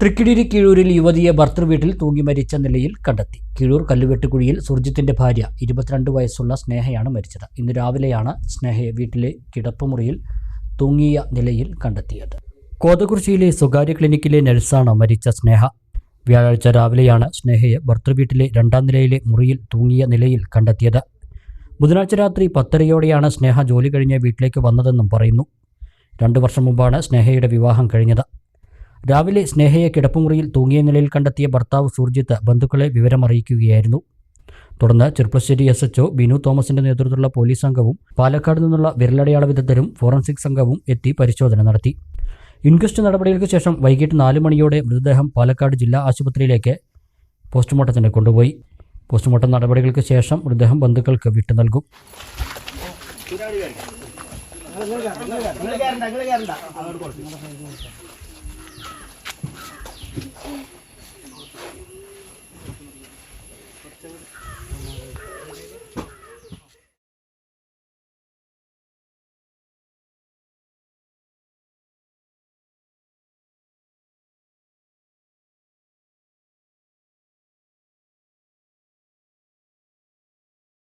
തൃക്കിടിരി കീഴൂരിൽ യുവതിയെ ഭർത്തൃവീട്ടിൽ തൂങ്ങി മരിച്ച നിലയിൽ കണ്ടെത്തി. കീഴൂർ കല്ലുവെട്ടുകുഴിയിൽ സുർജിത്തിന്റെ ഭാര്യ ഇരുപത്തിരണ്ട് വയസ്സുള്ള സ്നേഹയാണ് മരിച്ചത്. ഇന്ന് രാവിലെയാണ് സ്നേഹയെ വീട്ടിലെ കിടപ്പുമുറിയിൽ തൂങ്ങിയ നിലയിൽ കണ്ടെത്തിയത്. കോതകുറിശ്ശിയിലെ സ്വകാര്യ ക്ലിനിക്കിലെ നഴ്സാണ് മരിച്ച സ്നേഹ. വ്യാഴാഴ്ച രാവിലെയാണ് സ്നേഹയെ ഭർത്തൃവീട്ടിലെ രണ്ടാം നിലയിലെ മുറിയിൽ തൂങ്ങിയ നിലയിൽ കണ്ടെത്തിയത്. ബുധനാഴ്ച രാത്രി പത്തരയോടെയാണ് സ്നേഹ ജോലി കഴിഞ്ഞ് വീട്ടിലേക്ക് വന്നതെന്നും പറയുന്നു. രണ്ടു വർഷം മുമ്പാണ് സ്നേഹയുടെ വിവാഹം കഴിഞ്ഞത്. രാവിലെ സ്നേഹയെ കിടപ്പുമുറിയിൽ തൂങ്ങിയ നിലയിൽ കണ്ടെത്തിയ ഭർത്താവ് സുർജിത്ത് ബന്ധുക്കളെ വിവരമറിയിക്കുകയായിരുന്നു. തുടർന്ന് ചെറുപ്പശ്ശേരി എസ് എച്ച്ഒ ബിനു തോമസിന്റെ നേതൃത്വത്തിലുള്ള പോലീസ് സംഘവും പാലക്കാട് നിന്നുള്ള വിരലടയാള വിദഗ്ധരും ഫോറൻസിക് സംഘവും എത്തി പരിശോധന നടത്തി. ഇൻക്വസ്റ്റ് നടപടികൾക്ക് ശേഷം വൈകിട്ട് നാല് മണിയോടെ മൃതദേഹം പാലക്കാട് ജില്ലാ ആശുപത്രിയിലേക്ക് പോസ്റ്റ്മോർട്ടത്തിന് കൊണ്ടുപോയി. പോസ്റ്റ്മോർട്ടം നടപടികൾക്ക് ശേഷം മൃതദേഹം ബന്ധുക്കൾക്ക് വിട്ടു നൽകും.